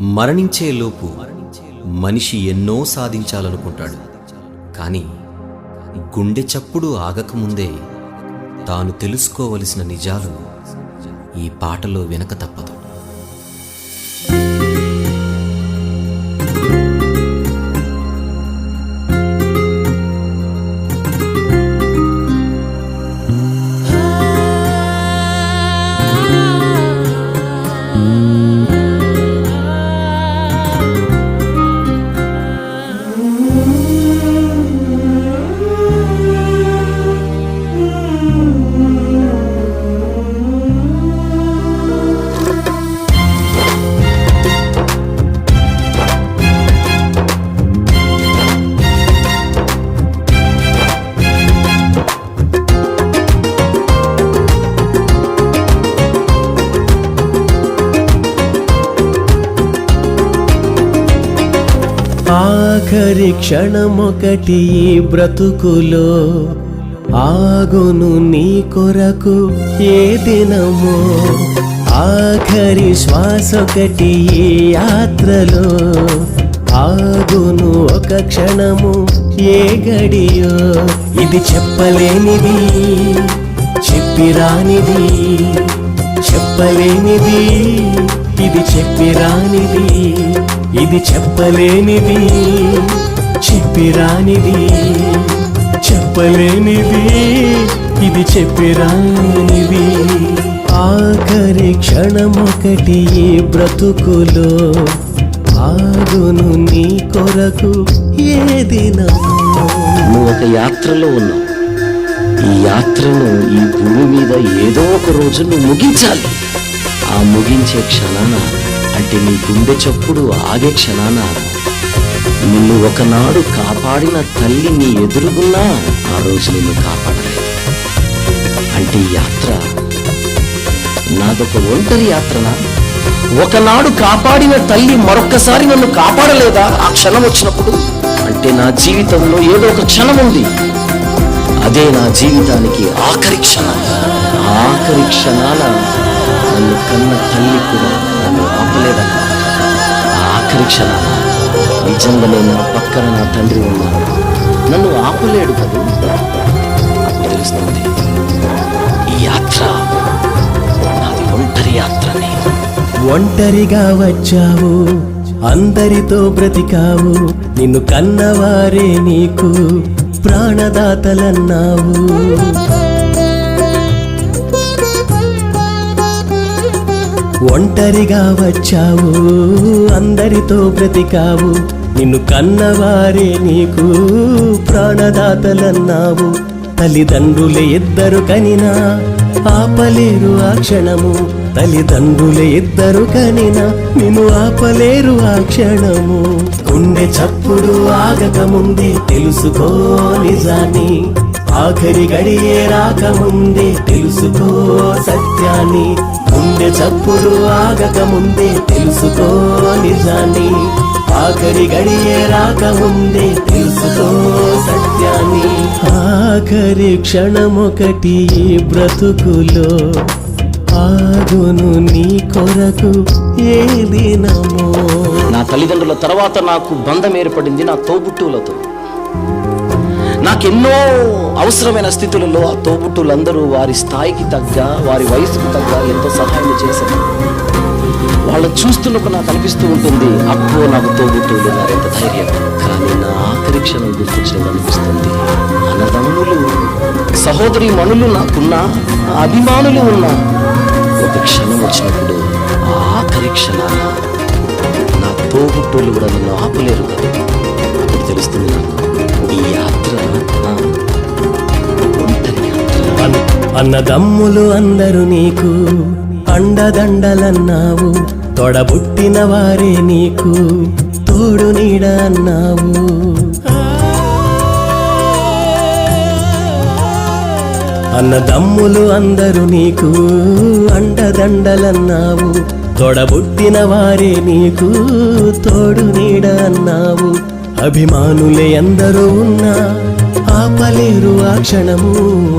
మరణించేలోపు మనిషి ఎన్నో సాధించాలనుకుంటాడు. కానీ గుండె చప్పుడు ఆగకముందే తాను తెలుసుకోవలసిన నిజాలు ఈ పాటలో వినక తప్పదు. ఆఖరి క్షణమొకటి బ్రతుకులో ఆగును నీ కొరకు ఏ దినమో. ఆఖరి శ్వాసొకటి ఈ యాత్రలో ఆగును ఒక క్షణము ఏ గడియో. ఇది చెప్పలేనిది చెప్పిరానిది చెప్పలేనిది. ఇది చెప్పిరానిది ఇది చెప్పలేనిది చెప్పిరానిది చెప్పలేనిది ఇది చెప్పిరానిది ఆఖరి క్షణమొకటి ఈ బ్రతుకులో ఆగును నీ కొరకు ఏ నువ్వు ఒక యాత్రలో ఉన్నావు. ఈ యాత్రను ఈ భూమి మీద ఏదో ఒక రోజు నువ్వు ముగించాలి. ఆ ముగించే క్షణాన అంటే నీ గుండె చప్పుడు ఆగే క్షణాన నిన్ను ఒకనాడు కాపాడిన తల్లి నీ ఎదురుగున్నా ఆ రోజు నిన్ను కాపాడలేదు. అంటే యాత్ర నాదొక ఒంటరి యాత్రనా? ఒకనాడు కాపాడిన తల్లి మరొక్కసారి నన్ను కాపాడలేదా ఆ క్షణం వచ్చినప్పుడు? అంటే నా జీవితంలో ఏదో ఒక క్షణం ఉంది. అదే నా జీవితానికి ఆఖరి క్షణ. ఆఖరి క్షణాన నన్ను కన్న తల్లి కూడా నన్ను ఆపలేదన్న ఆఖరి క్షణాన నిజంగానే నా పక్కన నా తండ్రి ఉన్నాడు. నన్ను ఆపలేడు కదూ? తెలుస్తుంది ఈ యాత్ర నాది ఒంటరి యాత్రని. ఒంటరిగా వచ్చావు అందరితో బ్రతికావు నిన్ను కన్నవారే నీకు ప్రాణదాతలన్నావు. ఒంటరిగా వచ్చావు అందరితో బ్రతికావు. నిన్ను కన్నవారే నీకు ప్రాణదాతలన్నావు. తల్లిదండ్రులే ఇద్దరు కనినా ఆపలేరు ఆ క్షణము. తల్లిదండ్రులే ఇద్దరు కనినా నిన్ను ఆపలేరు ఆ క్షణము. గుండె చప్పుడు ఆగకముందే తెలుసుకో నిజాన్ని. ఆఖరి గడియే రాకముందే తెలుసుకో సత్యాన్ని. గుండె చప్పుడు ఆగకముందే తెలుసుకో నిజాన్ని. ఆఖరి గడియే రాకముందే తెలుసుకో సత్యాన్ని. ఆఖరి క్షణమొకటి బ్రతుకులో ఆగును నీ కొరకు ఏది నా తల్లిదండ్రుల తర్వాత నాకు బంధం ఏర్పడింది నా తోబుట్టువులతో. నాకెన్నో అవసరమైన స్థితులలో ఆ తోబుట్టులందరూ వారి స్థాయికి తగ్గ వారి వయసుకు తగ్గ ఎంతో సహాయం చేశారు. వాళ్ళని చూస్తున్నప్పుడు నాకు అనిపిస్తూ ఉంటుంది అప్పో నాకు తోబుట్టువులు ఉన్నారు ఎంత ధైర్యం. కానీ నా ఆఖరి క్షణం గుర్తించడం అనిపిస్తుంది. అన్నదమ్ములు సహోదరి మనులు నాకున్నా అభిమానులు ఉన్నా ఒక క్షణం వచ్చినప్పుడు ఆ ఆఖరి క్షణాన నా తోబుట్టువులు కూడా నన్ను ఆపలేరు అప్పుడు తెలుస్తుంది నాకు. ఈ యాత్ర అన్నదమ్ములు అందరూ నీకు అండదండలన్నావు తొడబుట్టిన వారే నీకు తోడు నీడ అన్నావు. అన్నదమ్ములు అందరూ నీకు అండదండలన్నావు తొడబుట్టిన వారే నీకు తోడు నీడ అన్నావు. అభిమానులే అందరూ ఉన్నా ఆపలేరు ఆ క్షణము.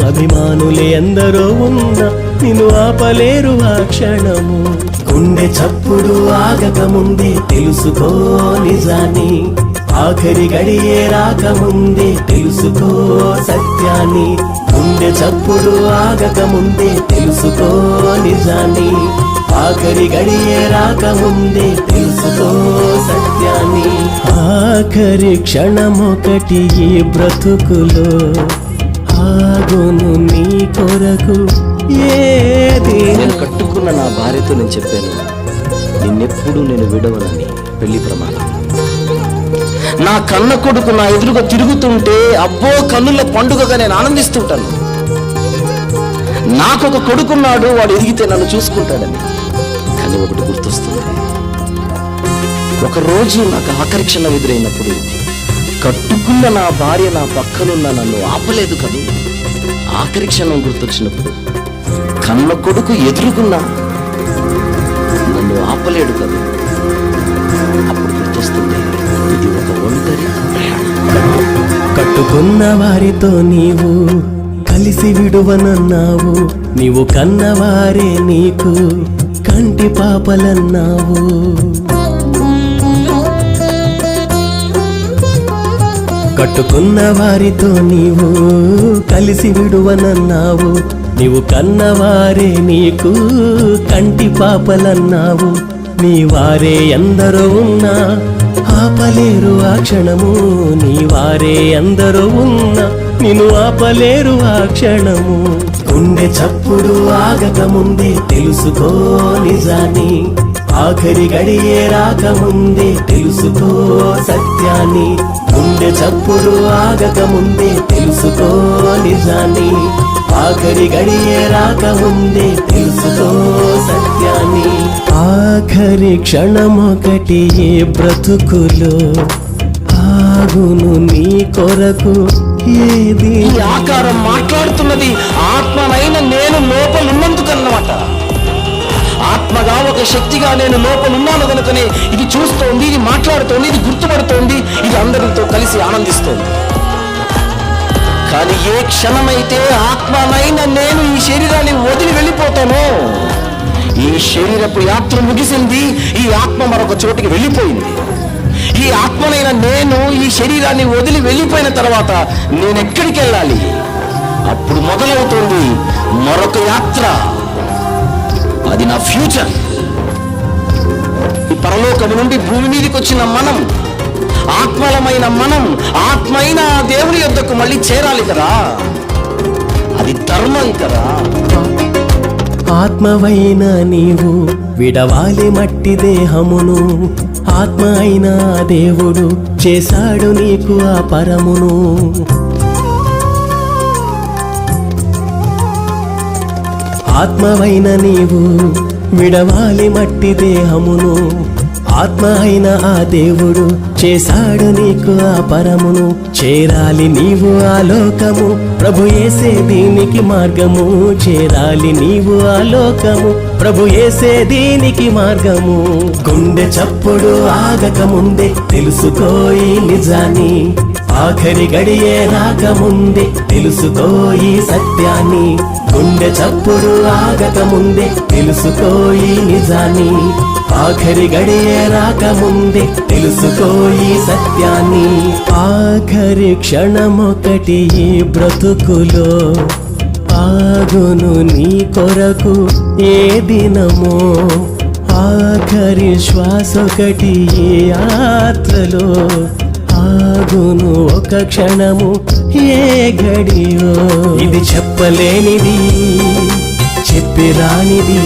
అభిమానులే ఎందరో ఉన్నా నిన్ను ఆపలేరు ఆ క్షణము. గుండె చప్పుడు ఆగకముందే తెలుసుకో నిజాన్ని. ఆఖరి గడియే రాకముందే తెలుసుకో సత్యాన్ని. గుండె చప్పుడు ఆగకముందే తెలుసుకో నిజాన్ని. ఆఖరి గడియే రాకముందే తెలుసుకో ఆఖరి క్షణమొకటి ఈ బ్రతుకులో ఆగును నీ కొరకు ఏది? నేను కట్టుకున్న నా భార్యతో నేను చెప్పాను నిన్నెప్పుడు నేను విడవనని పెళ్ళి ప్రమాణం. నా కన్న కొడుకు నా ఎదురుగా తిరుగుతుంటే అబ్బో కన్నుల పండుగగా నేను ఆనందిస్తుంటాను. నాకొక కొడుకున్నాడు వాడు ఎదిగితే నన్ను చూసుకుంటాడని. కానీ ఒకటి గుర్తొస్తుంది. ఒక రోజు నాకు ఆకర్షణ ఎదురైనప్పుడు కట్టుకున్న నా భార్య నా పక్కనున్న నన్ను ఆపలేదు కదూ? ఆకర్షణ గుర్తొచ్చినప్పుడు కన్న కొడుకు ఎదురుకున్నా నన్ను ఆపలేడు కదూ? అప్పుడు గుర్తొస్తుంది ఇది ఒక ఒంటరి కట్టుకున్న వారితో నీవు కలిసి విడువనన్నావు నీవు కన్నవారే నీకు కంటి పాపలన్నావు. కట్టుకున్న వారితో నీవు కలిసి విడువనన్నావు. నీవు కన్నవారే నీకు కంటి పాపలన్నావు. నీ వారే ఎందరో ఉన్నా ఆపలేరు ఆ క్షణము. నీ వారే ఎందరో ఉన్నా నిన్ను ఆపలేరు ఆ క్షణము. గుండె చప్పుడు ఆగక ముందే తెలుసుకో నిజాన్ని. ఆఖరి గడియే రాకముందే తెలుసుకో సత్యాన్ని. గుండె చప్పుడు ఆగక ముందే తెలుసుకో నిజాన్ని. ఆఖరి గడియే రాకముందే తెలుసుకో సత్యాన్ని. ఆఖరి క్షణమొకటి ఏ బ్రతుకులో ఆగును నీ కొరకు ఏది? ఆకారం మాట్లాడుతున్నది ఆత్మనైన శక్తిగా నేను లోపలున్నాను కనుకనే ఇది చూస్తోంది ఇది మాట్లాడుతోంది ఇది గుర్తుపడుతోంది ఇది అందరితో కలిసి ఆనందిస్తోంది. కానీ ఏ క్షణమైతే ఆత్మనైన నేను ఈ శరీరాన్ని వదిలి వెళ్ళిపోతానో ఈ శరీరపు యాత్ర ముగిసింది ఈ ఆత్మ మరొక చోటికి వెళ్ళిపోయింది. ఈ ఆత్మనైన నేను ఈ శరీరాన్ని వదిలి వెళ్ళిపోయిన తర్వాత నేను ఎక్కడికి వెళ్ళాలి? అప్పుడు మొదలవుతుంది మరొక యాత్ర. అది నా ఫ్యూచర్. ఈ నుండి భూమి మీదకి వచ్చిన మనం ఆత్మలమైన మనం ఆత్మైన దేవుని యొద్దకు మళ్ళీ చేరాలి కదా? అది ధర్మం కదా? ఆత్మవైన నీవు విడవాలి మట్టి దేహమును ఆత్మ అయిన దేవుడు చేశాడు నీకు ఆ పరమును. ఆత్మవైన నీవు విడవాలి మట్టి దేహమును ఆత్మ అయిన ఆ దేవుడు చేశాడు నీకు ఆ పరమును. చేరాలి నీవు ఆ లోకము. ప్రభు ఏసే దీనికి మార్గము. చేరాలి నీవు ఆ లోకము. ప్రభు ఏసే దీనికి మార్గము. గుండె చప్పుడు ఆగకముందే తెలుసుకోయి నిజాన్ని. ఆఖరి గడియే రాకముందే తెలుసుకో ఈ సత్యాన్ని. గుండె చప్పుడు ఆగకముందే తెలుసుకో ఈ నిజాన్ని. ఆఖరి గడియే రాకముందే తెలుసుకో ఈ సత్యాన్ని. ఆఖరి క్షణమొకటి ఈ బ్రతుకులో ఆగును నీ కొరకు ఏ దినమో. ఆఖరి శ్వాసొకటి ఈ యాత్రలో ఆగును ఒక క్షణము ఏ గడియో ఇది చెప్పలేనిది చెప్పిరానిది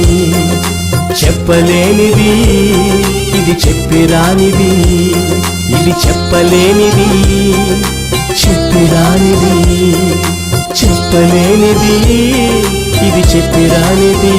చెప్పలేనిది. ఇది చెప్పిరానిది ఇది చెప్పలేనిది. చెప్పిరానిది చెప్పలేనిది. ఇది చెప్పిరానిది